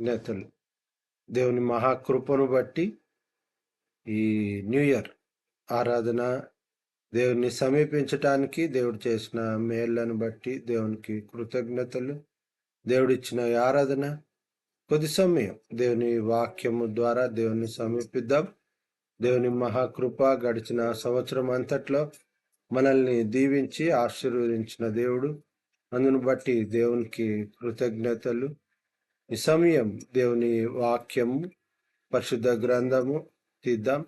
నేతలు. దేవుని మహాకృపను బట్టి ఈ న్యూ ఇయర్ ఆరాధన దేవుని సమీపించటానికి దేవుడు చేసిన మేళ్ళను బట్టి దేవునికి కృతజ్ఞతలు. దేవుడిచ్చిన ఆరాధన కొద్ది సమయం దేవుని వాక్యము ద్వారా దేవుని సమీపిద్దాం. దేవుని మహాకృప గడిచిన సంవత్సరం అంతట్లో మనల్ని దీవించి ఆశీర్వదించిన దేవుడు. అందును బట్టి దేవునికి కృతజ్ఞతలు. ఈ సమయం దేవుని వాక్యము పరిశుద్ధ గ్రంథము తీద్దాం.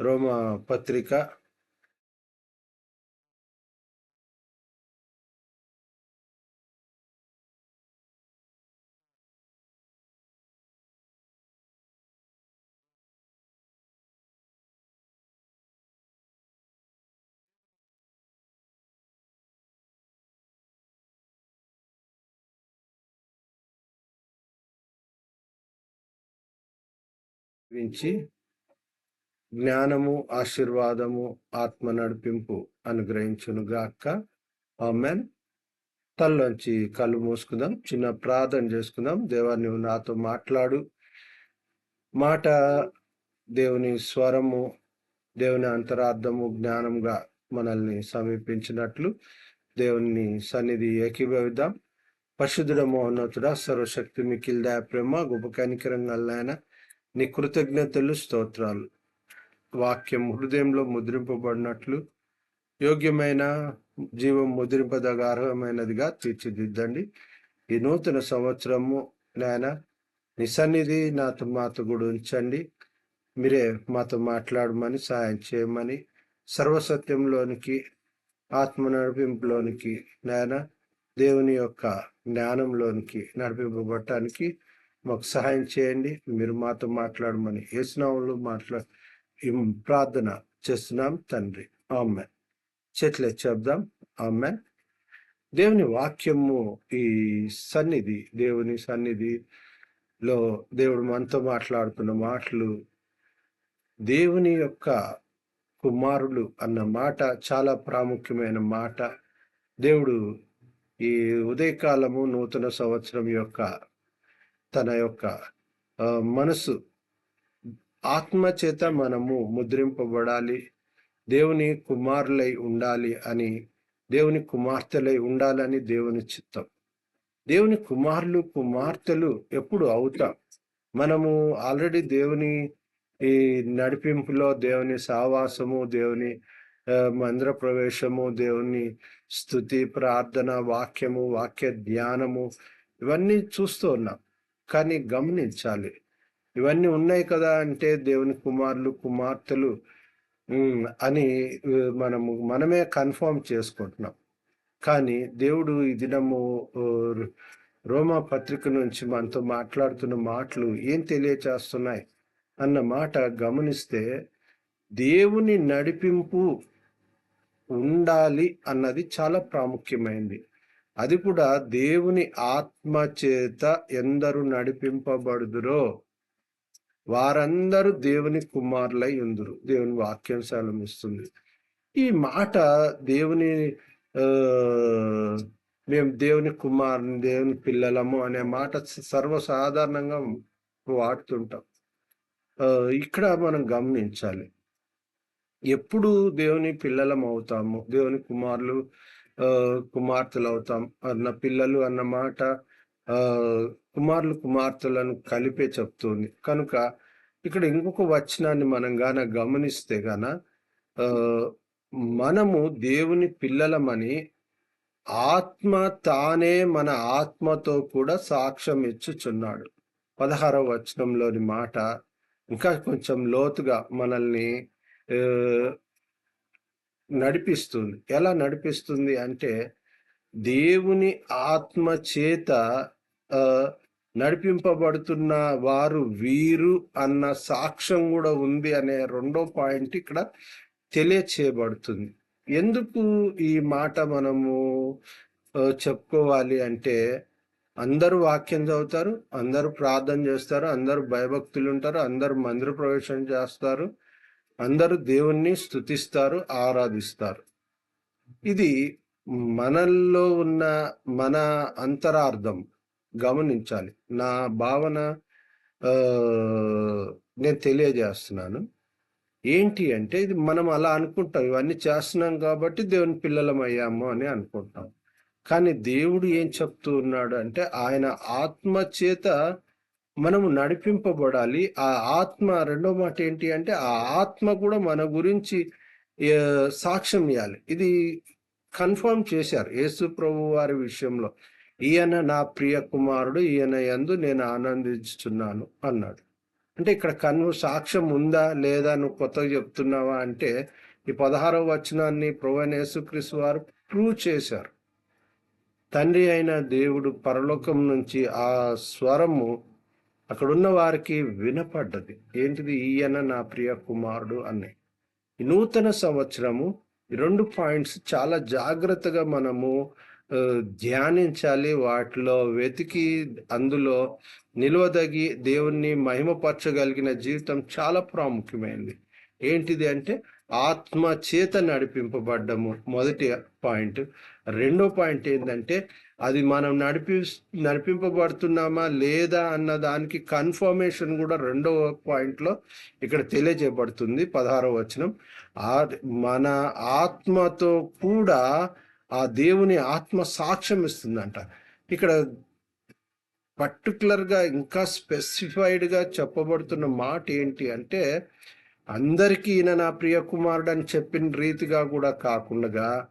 రోమ పత్రిక గురించి జ్ఞానము ఆశీర్వాదము ఆత్మ నడిపింపు అనుగ్రహించును గాక. ఆమెన్. తల్లోంచి కళ్ళు మూసుకుందాం చిన్న ప్రార్థన చేసుకుందాం. దేవా నువ్వు నాతో మాట్లాడు. మాట దేవుని స్వరము దేవుని అంతరార్థము జ్ఞానంగా మనల్ని సమీపించినట్లు దేవుని సన్నిధి ఏకీభవిద్దాం. పరిశుద్ధుడ మోహనతుడ సర్వశక్తి మికిల్దా ప్రేమ గొప్ప కనికరంగా నీ కృతజ్ఞతలు స్తోత్రాలు. వాక్యం హృదయంలో ముద్రింపబడినట్లు యోగ్యమైన జీవం ముద్రింపదగ అర్హమైనదిగా తీర్చిదిద్దండి. ఈ నూతన సంవత్సరము నాయన నీ సన్నిధి నాతో మాతో కూడా ఉంచండి. మీరే మాతో మాట్లాడమని సాయం చేయమని సర్వసత్యంలోనికి ఆత్మ నడిపింపులోనికి నాయన దేవుని యొక్క జ్ఞానంలోనికి నడిపింపబడటానికి మాకు సహాయం చేయండి. మీరు మాతో మాట్లాడమని ఏసునాములు మాట్లా ప్రార్థన చేస్తున్నాం తండ్రి. ఆమె చెట్లే చెప్దాం. ఆమె దేవుని వాక్యము ఈ సన్నిధి దేవుని సన్నిధిలో దేవుడు మనతో మాట్లాడుతున్న మాటలు దేవుని యొక్క కుమారులు అన్న మాట చాలా ప్రాముఖ్యమైన మాట. దేవుడు ఈ ఉదయకాలము నూతన సంవత్సరం యొక్క తన యొక్క మనసు ఆత్మ చేత మనము ముద్రింపబడాలి. దేవుని కుమారులై ఉండాలి అని దేవుని కుమార్తెలై ఉండాలని దేవుని చిత్తం. దేవుని కుమారులు కుమార్తెలు ఎప్పుడు అవుతాం? మనము ఆల్రెడీ దేవుని ఈ నడిపింపులో దేవుని సావాసము దేవుని మందిర ప్రవేశము దేవుని స్థుతి ప్రార్థన వాక్యము వాక్య ధ్యానము ఇవన్నీ చూస్తూ ఉన్నాం. కానీ గమనించాలి. ఇవన్నీ ఉన్నాయి కదా అంటే దేవుని కుమారులు కుమార్తెలు అని మనము మనమే కన్ఫర్మ్ చేసుకుంటున్నాం. కానీ దేవుడు ఈ దినము రోమా పత్రిక నుంచి మనతో మాట్లాడుతున్న మాటలు ఏం తెలియచేస్తున్నాయి అన్న మాట గమనిస్తే దేవుని నడిపింపు ఉండాలి అన్నది చాలా ప్రాముఖ్యమైంది. అది కూడా దేవుని ఆత్మ చేత ఎందరు నడిపింపబడుదురో వారందరూ దేవుని కుమారులై ఉందరు. దేవుని వాక్యం ఇస్తుంది. ఈ మాట దేవుని మేము దేవుని కుమారుని దేవుని పిల్లలము అనే మాట సర్వసాధారణంగా వాడుతుంటాం. ఇక్కడ మనం గమనించాలి. ఎప్పుడు దేవుని పిల్లలం అవుతాము? దేవుని కుమారులు కుమార్తెలు అవుతాం అన్న పిల్లలు అన్న మాట కుమారులు కుమార్తెలను కలిపే చెప్తుంది. కనుక ఇక్కడ ఇంకొక వచనాన్ని మనం గాన గమనిస్తే గాన మనము దేవుని పిల్లలమని ఆత్మ తానే మన ఆత్మతో కూడా సాక్ష్యం ఇచ్చుచున్నాడు. పదహారవ వచనంలోని మాట ఇంకా కొంచెం లోతుగా మనల్ని నడిపిస్తుంది. ఎలా నడిపిస్తుంది అంటే దేవుని ఆత్మ చేత నడిపింపబడుతున్న వారు వీరు అన్న సాక్ష్యం కూడా ఉంది అనే రెండో పాయింట్ ఇక్కడ తెలియచేయబడుతుంది. ఎందుకు ఈ మాట మనము చెప్పుకోవాలి అంటే అందరూ వాక్యం చదువుతారు అందరూ ప్రార్థన చేస్తారు అందరూ భయభక్తులు ఉంటారు అందరూ మందిర ప్రవేశం చేస్తారు అందరూ దేవుణ్ణి స్థుతిస్తారు ఆరాధిస్తారు. ఇది మనల్లో ఉన్న మన అంతరార్థం. గమనించాలి. నా భావన నేను తెలియజేస్తున్నాను. ఏంటి అంటే ఇది మనం అలా అనుకుంటాం. ఇవన్నీ చేస్తున్నాం కాబట్టి దేవుని పిల్లలం అయ్యాము అని అనుకుంటాం. కానీ దేవుడు ఏం చెప్తూ ఉన్నాడు అంటే ఆయన ఆత్మ చేత మనము నడిపింపబడాలి. ఆ ఆత్మ రెండో మాట ఏంటి అంటే ఆ ఆత్మ కూడా మన గురించి సాక్ష్యం ఇవ్వాలి ఇది కన్ఫర్మ్ చేశారు యేసు ప్రభు వారి విషయంలో. ఈయన నా ప్రియ కుమారుడు ఈయన యందు నేను ఆనందించుతున్నాను అన్నాడు. అంటే ఇక్కడ కన్ను సాక్ష్యం ఉందా లేదా నువ్వు కొత్తగా చెప్తున్నావా అంటే ఈ పదహారవ వచనాన్ని ప్రవణ యేసుక్రీస్తు వారు ప్రూవ్ చేశారు. తండ్రి అయిన దేవుడు పరలోకం నుంచి ఆ స్వరము అక్కడున్న వారికి వినపడ్డది. ఏంటిది? ఈయన నా ప్రియ కుమారుడు అని. ఈ నూతన సంవత్సరము ఈ రెండు పాయింట్స్ చాలా జాగ్రత్తగా మనము ధ్యానించాలి. వాటిలో వెతికి అందులో నిలవదగి దేవుణ్ణి మహిమపరచగలిగిన జీవితం చాలా ప్రాముఖ్యమైనది. ఏంటిది అంటే ఆత్మ చేత నడిపింపబడ్డము. మొదటి పాయింట్. రెండో పాయింట్ ఏంటంటే అది మనం నడిపి నడిపింపబడుతున్నామా లేదా అన్న దానికి కన్ఫర్మేషన్ కూడా రెండవ పాయింట్లో ఇక్కడ తెలియజేయబడుతుంది పదహారవ వచనం. ఆ మన ఆత్మతో కూడా ఆ దేవుని ఆత్మ సాక్ష్యం ఇస్తుందంట. ఇక్కడ పర్టికులర్గా ఇంకా స్పెసిఫైడ్గా చెప్పబడుతున్న మాట ఏంటి అంటే అందరికీ ఈయన నా ప్రియ కుమారుడు అని చెప్పిన రీతిగా కూడా కాకుండా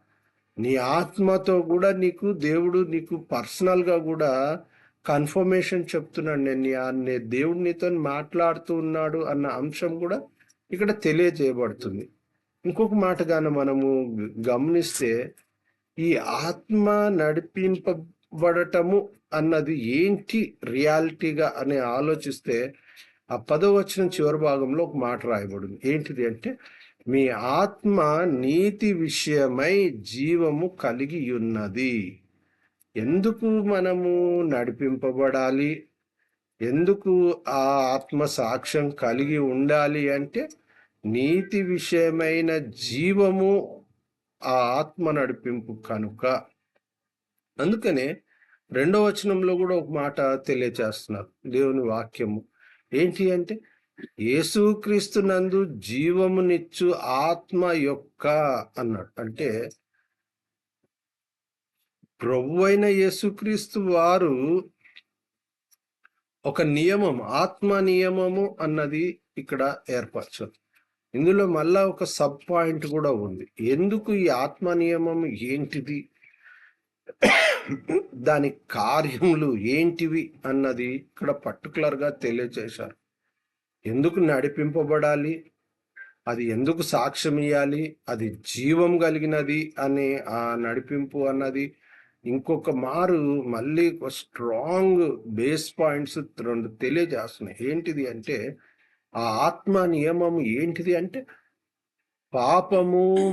నీ ఆత్మతో కూడా నీకు దేవుడు నీకు పర్సనల్గా కూడా కన్ఫర్మేషన్ చెప్తున్నాడు. నేను నీ- ఆ నే- దేవుడు నీతో మాట్లాడుతూ ఉన్నాడు అన్న అంశం కూడా ఇక్కడ తెలియజేయబడుతుంది. ఇంకొక మాటగాన మనము గమనిస్తే ఈ ఆత్మ నడిపింపబడటము అన్నది ఏంటి రియాలిటీగా అని ఆలోచిస్తే ఆ పదవచనం చివరి భాగంలో ఒక మాట రాయబడింది. ఏంటిది అంటే మీ ఆత్మ నీతి విషయమై జీవము కలిగి ఉన్నది. ఎందుకు మనము నడిపింపబడాలి? ఎందుకు ఆ ఆత్మ సాక్ష్యం కలిగి ఉండాలి అంటే నీతి విషయమైన జీవము ఆ ఆత్మ నడిపింపు కనుక. అందుకనే రెండో వచనంలో కూడా ఒక మాట తెలియచేస్తున్నారు. దేవుని వాక్యము. ఏంటి అంటే యేసుక్రీస్తు నందు జీవమునిచ్చు ఆత్మ యొక్క అన్నాడు. అంటే ప్రభు అయిన యేసుక్రీస్తు వారు ఒక నియమం ఆత్మ నియమము అన్నది ఇక్కడ ఏర్పరచదు ఇందులో మళ్ళా ఒక సబ్ పాయింట్ కూడా ఉంది. ఎందుకు ఈ ఆత్మ నియమం ఏంటిది? దాని కార్యములు ఏంటివి అన్నది ఇక్కడ పర్టికులర్గా తెలియచేశారు. తెలియజేశారు ఎందుకు నడిపింపబడాలి? అది ఎందుకు సాక్ష్యం ఇవ్వాలి అది జీవం కలిగినది అనే ఆ నడిపింపు అన్నది ఇంకొక మారు మళ్ళీ స్ట్రాంగ్ బేస్ పాయింట్స్ రెండు తెలియజేస్తున్నాయి. ఏంటిది అంటే ఆ ఆత్మ నియమము ఏంటిది అంటే పాపము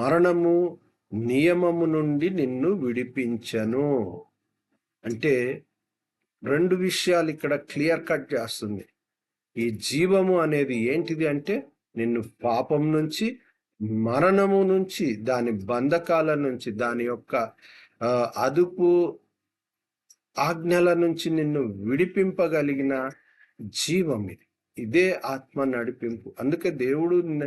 మరణము నియమము నుండి నిన్ను విడిపించను. అంటే రెండు విషయాలు ఇక్కడ క్లియర్ కట్ చేస్తుంది. ఈ జీవము అనేది ఏంటిది అంటే నిన్ను పాపం నుంచి మరణము నుంచి దాని బంధకాల నుంచి దాని యొక్క అదుపు ఆజ్ఞల నుంచి నిన్ను విడిపింపగలిగిన జీవం ఇది. ఇదే ఆత్మ నడిపింపు. అందుకే దేవుడు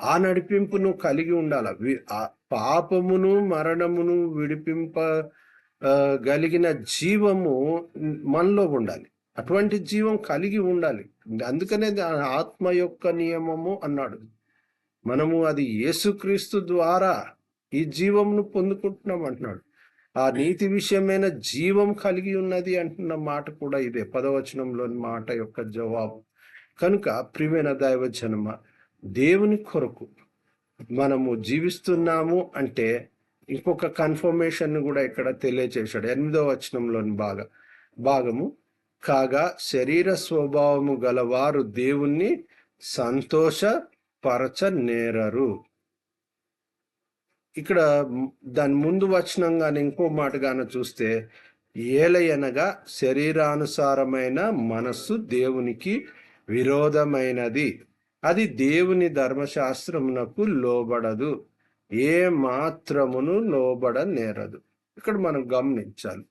ఆ నడిపింపును కలిగి ఉండాల. వి- ఆ పాపమును మరణమును విడిపింప గలిగిన జీవము మనలో ఉండాలి. అటువంటి జీవం కలిగి ఉండాలి. అందుకనే ఆత్మ యొక్క నియమము అన్నాడు. మనము అది యేసుక్రీస్తు ద్వారా ఈ జీవంను పొందుకుంటున్నాం అంటున్నాడు. ఆ నీతి విషయమైన జీవం కలిగి ఉన్నది అంటున్న మాట కూడా ఇదే. పదవచనంలోని మాట యొక్క జవాబు. కనుక ప్రియమైన దైవ జనమ దేవుని కొరకు మనము జీవిస్తున్నాము అంటే ఇంకొక కన్ఫర్మేషన్ కూడా ఇక్కడ తెలియచేశాడు. ఎనిమిదో వచనంలోని భాగ భాగము కాగా శరీర స్వభావము గలవారు దేవుణ్ణి సంతోషపరచ నేరరు ఇక్కడ దాని ముందు వచనంగానే ఇంకో మాటగాన చూస్తే ఏలయనగా శరీరానుసారమైన మనస్సు దేవునికి విరోధమైనది. అది దేవుని ధర్మశాస్త్రమునకు లోబడదు. ఏ మాత్రమును లోబడ నేరదు ఇక్కడ మనం గమనించాలి.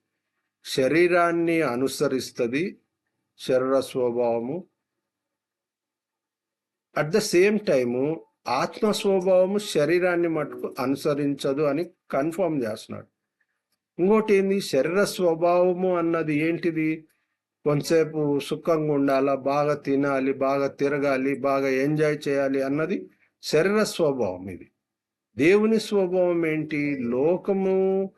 శరీరాన్ని అనుసరిస్తుంది శరీర స్వభావము. అట్ ద సేమ్ టైము ఆత్మ స్వభావము శరీరాన్ని మటుకు అనుసరించదు అని కన్ఫర్మ్ చేస్తున్నాడు. ఇంకోటి ఏంది? శరీర స్వభావము అన్నది ఏంటిది? కొంతసేపు సుఖంగా ఉండాలా బాగా తినాలి బాగా తిరగాలి బాగా ఎంజాయ్ చేయాలి అన్నది శరీర స్వభావం ఇది. దేవుని స్వభావం ఏంటి? లోకము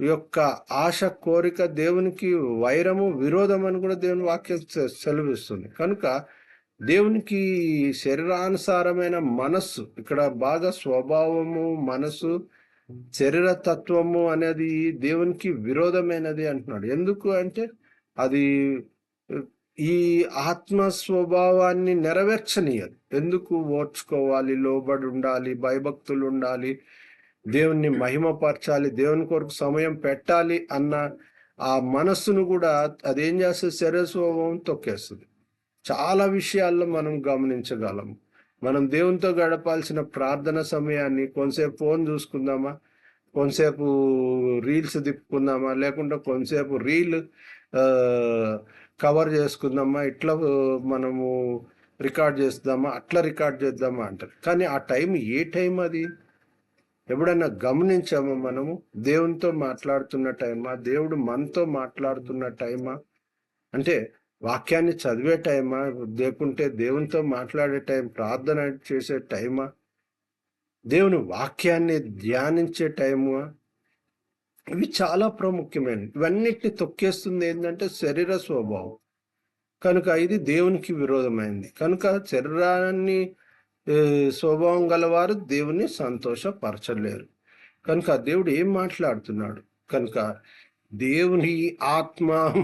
యొక్క ఆశ కోరిక దేవునికి వైరము విరోధం అని కూడా దేవుని వాక్యం సెలవిస్తుంది. కనుక దేవునికి శరీరానుసారమైన మనస్సు ఇక్కడ బాగా స్వభావము మనసు శరీర తత్వము అనేది దేవునికి విరోధమైనది అంటున్నాడు. ఎందుకు అంటే అది ఈ ఆత్మ స్వభావాన్ని నెరవేర్చనీయదు. ఎందుకు ఓర్చుకోవాలి లోబడి ఉండాలి భయభక్తులు ఉండాలి దేవుణ్ణి మహిమపరచాలి దేవుని కొరకు సమయం పెట్టాలి అన్న ఆ మనస్సును కూడా అదేం చేస్తుంది? శరీర స్వభావం తొక్కేస్తుంది. చాలా విషయాల్లో మనం గమనించగలం. మనం దేవునితో గడపాల్సిన ప్రార్థన సమయాన్ని కొంతసేపు ఫోన్ చూసుకుందామా? కొంతసేపు రీల్స్ తిప్పుకుందామా? లేకుంటే కొంతసేపు రీల్ కవర్ చేసుకుందామా ఇట్లా మనము రికార్డ్ చేద్దామా అట్లా రికార్డ్ చేద్దామా అంటారు. కానీ ఆ టైం ఏ టైం అది? ఎప్పుడైనా గమనించామా మనము? దేవునితో మాట్లాడుతున్న టైమా? దేవుడు మనతో మాట్లాడుతున్న టైమా? అంటే వాక్యాన్ని చదివే టైమా? లేకుంటే దేవునితో మాట్లాడే టైం ప్రార్థన చేసే టైమా? దేవుని వాక్యాన్ని ధ్యానించే టైమా? ఇవి చాలా ప్రాముఖ్యమైనవి. ఇవన్నిటిని తొక్కేస్తుంది ఏంటంటే శరీర స్వభావం. కనుక ఇది దేవునికి విరోధమైంది. కనుక శరీరాన్ని స్వభావం గలవారు దేవుని సంతోషపరచలేరు. కనుక దేవుడు ఏం మాట్లాడుతున్నాడు? కనుక దేవుని ఆత్మ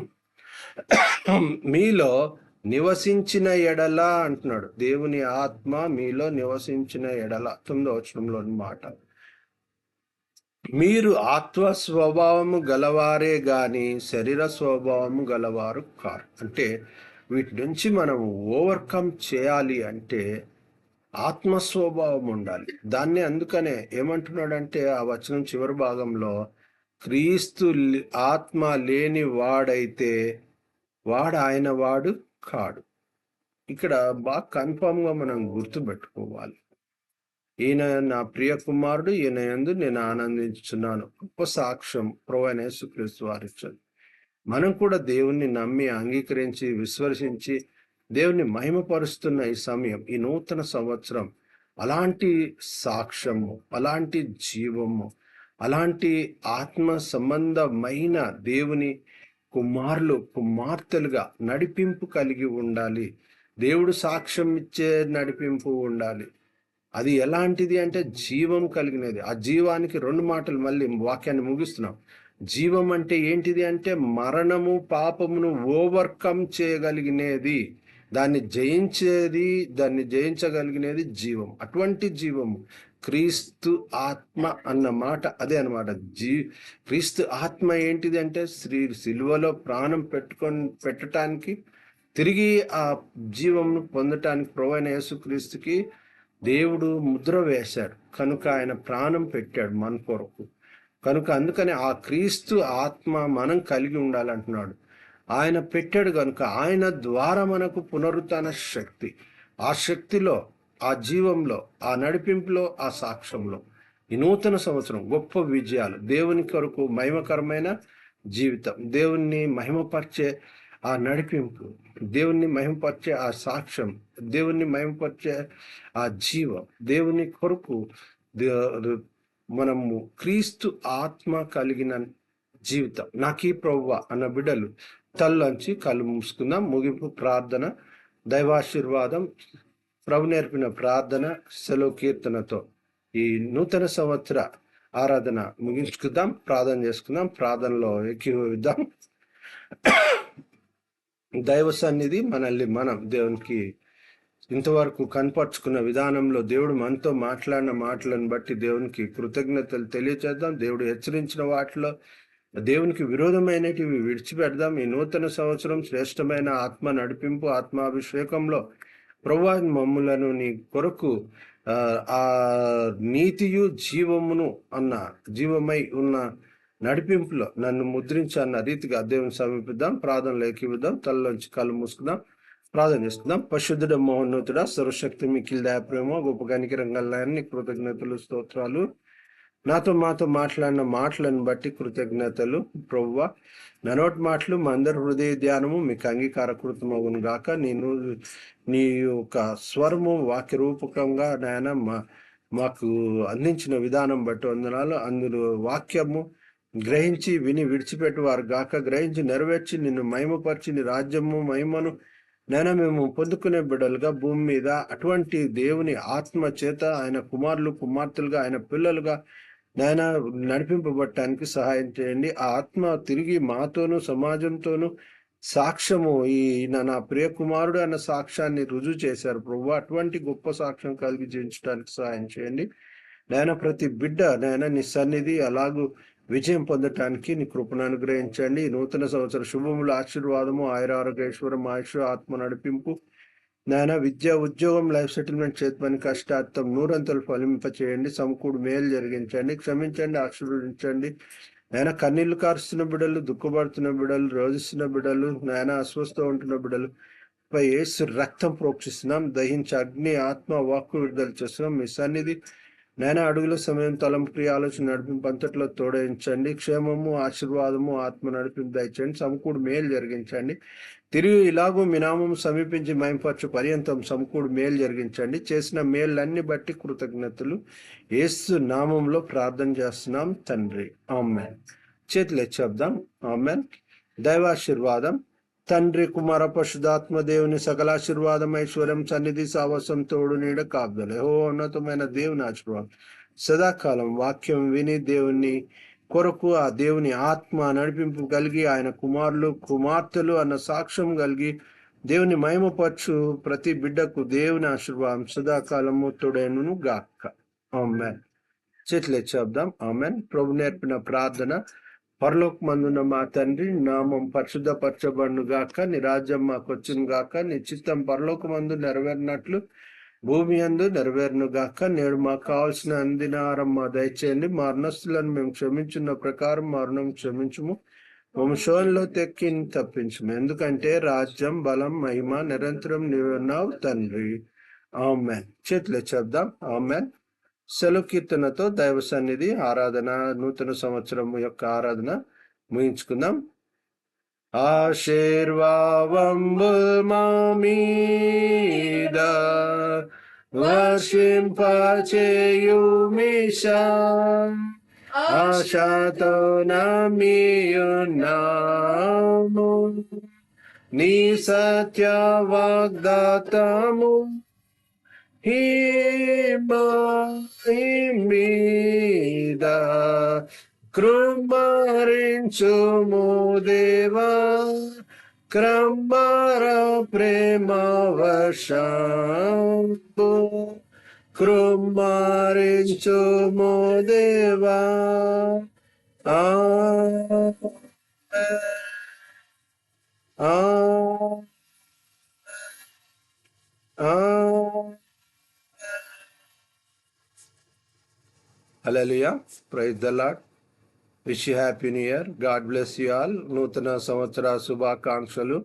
మీలో నివసించిన ఎడల అంటున్నాడు. దేవుని ఆత్మ మీలో నివసించిన ఎడల. తొమ్మిదో వచనంలోని మాట. మీరు ఆత్మ స్వభావము గలవారే గాని శరీర స్వభావము గలవారు కారు. అంటే వీటి నుంచి మనం ఓవర్కమ్ చేయాలి అంటే ఆత్మ స్వభావం ఉండాలి. దాన్ని అందుకనే ఏమంటున్నాడంటే ఆ వచనం చివరి భాగంలో క్రీస్తు ఆత్మ లేని వాడైతే వాడు ఆయన వాడు కాడు. ఇక్కడ బాగా కన్ఫామ్గా మనం గుర్తుపెట్టుకోవాలి. ఈయన నా ప్రియ కుమారుడు ఈయన ఎందు నేను ఆనందించుచున్నాను. గొప్ప సాక్ష్యం ప్రొవైన యేసుక్రీస్తు వారిచ్చారు. మనం కూడా దేవుణ్ణి నమ్మి అంగీకరించి విశ్వసించి దేవుని మహిమపరుస్తున్న ఈ సమయం ఈ నూతన సంవత్సరం అలాంటి సాక్ష్యము అలాంటి జీవము అలాంటి ఆత్మ సంబంధమైన దేవుని కుమారులు కుమార్తెలుగా నడిపింపు కలిగి ఉండాలి. దేవుడు సాక్ష్యం ఇచ్చే నడిపింపు ఉండాలి. అది ఎలాంటిది అంటే జీవం కలిగినది. ఆ జీవానికి రెండు మాటలు మళ్ళీ వాక్యాన్ని ముగిస్తున్నాం. జీవం అంటే ఏంటిది అంటే మరణము పాపమును ఓవర్కమ్ చేయగలిగినది. దాన్ని జయించేది దాన్ని జయించగలిగినది జీవం. అటువంటి జీవము. క్రీస్తు ఆత్మ అన్న మాట అదే అన్నమాట. జీ క్రీస్తు ఆత్మ ఏంటిది అంటే శ్రీ సిలువలో ప్రాణం పెట్టుకొని పెట్టడానికి తిరిగి ఆ జీవంను పొందటానికి ప్రవైన యేసుక్రీస్తుకి దేవుడు ముద్ర వేశాడు. కనుక ఆయన ప్రాణం పెట్టాడు మన కొరకు. కనుక అందుకని ఆ క్రీస్తు ఆత్మ మనం కలిగి ఉండాలంటున్నాడు. ఆయన పెట్టాడు కనుక ఆయన ద్వారా మనకు పునరుత్న శక్తి. ఆ శక్తిలో ఆ జీవంలో ఆ నడిపింపులో ఆ సాక్ష్యంలో ఈ నూతన సంవత్సరం గొప్ప విజయాలు. దేవుని కొరకు మహిమకరమైన జీవితం. దేవుణ్ణి మహిమపరిచే ఆ నడిపింపు దేవుణ్ణి మహిమపరిచే ఆ సాక్ష్యం దేవుణ్ణి మహిమపరిచే ఆ జీవం దేవుని కొరకు మనము క్రీస్తు ఆత్మ కలిగిన జీవితం. నాకీ ప్రవ్వ అన్న బిడ్డలు తల్లంచి కళ్ళు మూసుకుందాం ముగింపు ప్రార్థన దైవాశీర్వాదం ప్రభు నేర్పిన ప్రార్థన సెలవు కీర్తనతో ఈ నూతన సంవత్సర ఆరాధన ముగించుకుందాం ప్రార్థన చేసుకుందాం ప్రార్థనలో ఎక్కివిద్దాం దైవ సన్నిధి మనల్ని మనం దేవునికి ఇంతవరకు కనపరుచుకున్న విధానంలో దేవుడు మనతో మాట్లాడిన మాటలను బట్టి దేవునికి కృతజ్ఞతలు తెలియచేద్దాం. దేవుడు హెచ్చరించిన వాటిలో దేవునికి విరోధమైనటివి విడిచిపెడదాం. ఈ నూతన సంవత్సరం శ్రేష్టమైన ఆత్మ నడిపింపు ఆత్మాభిషేకంలో ప్రభా మమ్ములను నీ కొరకు ఆ, ఆ నీతియు జీవమును అన్న జీవమై ఉన్న నడిపింపులో నన్ను ముద్రించన్న రీతిగా దేవుని సమీపిద్దాం ప్రార్థన లేకివిద్దాం తలలోంచి కళ్ళు మూసుకుందాం ప్రార్థన చేసుకుందాం. పశుద్ధుడ మోహన్నతుడ సర్వశక్తి మికిల్ దయ ప్రేమ గొప్ప కనికి రంగాలన్నీ కృతజ్ఞతలు స్తోత్రాలు. నాతో మాతో మాట్లాడిన మాటలను బట్టి కృతజ్ఞతలు. ప్రవ్వ ననోటి మాటలు మా అందరి హృదయ ధ్యానము మీకు అంగీకారకృతమగును గాక. నేను నీ యొక్క స్వరము వాక్య రూపకంగా నాయన మా మాకు అందించిన విధానం బట్టి వందనాలు. అందులో వాక్యము గ్రహించి విని విడిచిపెట్టువారు గాక. గ్రహించి నెరవేర్చి నిన్ను మహిమపరిచి నీ రాజ్యము మహిమను నేను మేము పొందుకునే బిడ్డలుగా భూమి మీద అటువంటి దేవుని ఆత్మ చేత ఆయన కుమారులు కుమార్తెలుగా ఆయన పిల్లలుగా నాయన నడిపింపబట్టడానికి సహాయం చేయండి. ఆ ఆత్మ తిరిగి మాతోనూ సమాజంతోనూ సాక్ష్యము ఈ నా ప్రియ కుమారుడు అన్న సాక్ష్యాన్ని రుజువు చేశారు ప్రభు. అటువంటి గొప్ప సాక్ష్యం కలిగి జీవించడానికి సహాయం చేయండి. నాయన ప్రతి బిడ్డ నాయన నీ సన్నిధి అలాగూ విజయం పొందటానికి నీ కృపను అనుగ్రహించండి. నూతన సంవత్సర శుభములు ఆశీర్వాదము ఆయుర ఆరోగ్యేశ్వరం ఆయుష ఆత్మ నడిపింపు. నాయన విద్య ఉద్యోగం లైఫ్ సెటిల్మెంట్ చేతమని కష్టార్థం నూరంతలు ఫలింపచేయండి. సమకూడు మేలు జరిగించండి. క్షమించండి ఆశీర్వదించండి. నాయన కన్నీళ్ళు కారుస్తున్న బిడ్డలు దుఃఖపడుతున్న బిడ్డలు రోజిస్తున్న బిడ్డలు నాయన అస్వస్థ ఉంటున్న బిడ్డలు. పై ఏసు రక్తం ప్రోక్షిస్తున్నాం. దహించి అగ్ని ఆత్మ వాక్కు విడుదల చేస్తున్నాం. మీ సన్నిధి నేను అడుగుల సమయం తలంపు ఆలోచన నడిపింపు అంతట్లో తోడించండి క్షేమము ఆశీర్వాదము ఆత్మ నడిపింపు దయచండి సమకూడు మేలు జరిగించండి. తిరిగి ఇలాగూ మీ నామం సమీపించి మైంపరచు పర్యంతం సమకూడు మేలు జరిగించండి. చేసిన మేళ్ళన్ని బట్టి కృతజ్ఞతలు. ఏసు నామంలో ప్రార్థన చేస్తున్నాం తండ్రి. ఆమెన్. చేతులు చెప్దాం. ఆమెన్. దైవాశీర్వాదం. తండ్రి కుమార పశుధాత్మ దేవుని సకలాశీర్వాదం ఐశ్వర్యం సన్నిధి సావసం తోడు నీడ కాపుదలే. ఓ ఉన్నతమైన దేవుని ఆశీర్వాదం. సదాకాలం వాక్యం విని దేవుని కొరకు ఆ దేవుని ఆత్మ నడిపింపు కలిగి ఆయన కుమారులు కుమార్తెలు అన్న సాక్ష్యం కలిగి దేవుని మహిమపరచు ప్రతి బిడ్డకు దేవుని ఆశీర్వాదం సదాకాలము తోడేను గాక. ఆమెన్. చేతులు చేద్దాం ఆమెన్. ప్రభు నేర్పిన ప్రార్థన పరలోక మందున మా తండ్రి నామం పరిశుద్ధపరచబడును గాక నీ రాజ్యం మాకు వచ్చును గాక నీ చిత్తం పరలోక మందు నెరవేరినట్లు భూమి అందు నెరవేరును గాక నేడు మాకు కావాల్సిన అందినారం మా దయచేయండి. మా రుణస్తులను మేము క్షమించున్న ప్రకారం మా రుణం క్షమించుము. వంశంలో తెక్కి తప్పించము. ఎందుకంటే రాజ్యం బలం మహిమ నిరంతరం నీవున్నావు తండ్రి. ఆమెన్. చేతిలో చెప్దాం. ఆమెన్. సెలవు కీర్తనతో దైవ సన్నిధి ఆరాధన నూతన సంవత్సరం యొక్క ఆరాధన ముగించుకుందాం. ఆశీర్వాంబు మా మీద వర్షింపచేయుమిషా. ఆశతో నమియున్నాము నీ సత్య వాగ్దాతము మీద కృమరించుము దేవా క్రమర ప్రేమ వర్షంపు కృమరించుము దేవా ఆ ఆ ఆ hallelujah praise the Lord wish happy new year. God bless you all. నూతన సంవత్సర శుభాకాంక్షలు.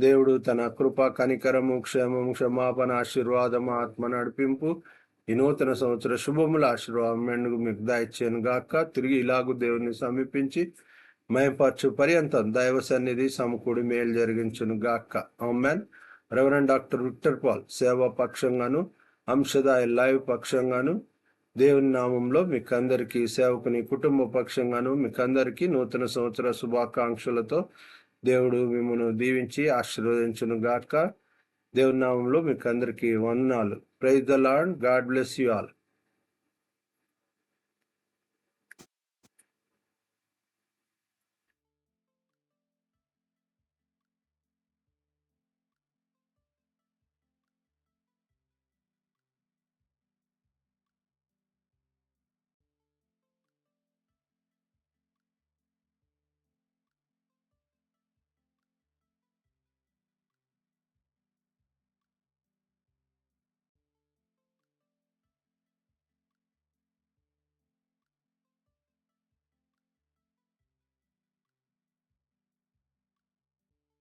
దేవుడు తన కృప కనికరము క్షేమము క్షమాపణ ఆశీర్వాదము ఆత్మ నడిపింపు ఈ నూతన సంవత్సర శుభముల ఆశీర్వాదం మెండుగు మీకు దాయిచ్చాను గాక. తిరిగి ఇలాగు దేవుని సమీపించి మయపరచు పర్యంతం దైవ సన్నిధి సమకూడి మేలు జరిగించును గాక. Amen. Reverend doctor Victor Paul సేవా పక్షంగాను అంశదాయ లైవ్ పక్షంగాను దేవుని నామంలో మీకు అందరికీ సేవకుని కుటుంబ పక్షంగాను మీకు అందరికీ నూతన సంవత్సర శుభాకాంక్షలతో దేవుడు మిమ్మల్ని దీవించి ఆశీర్వదించును గాక. దేవుని నామంలో మీకు అందరికీ వందనాలు. Praise the Lord God bless you all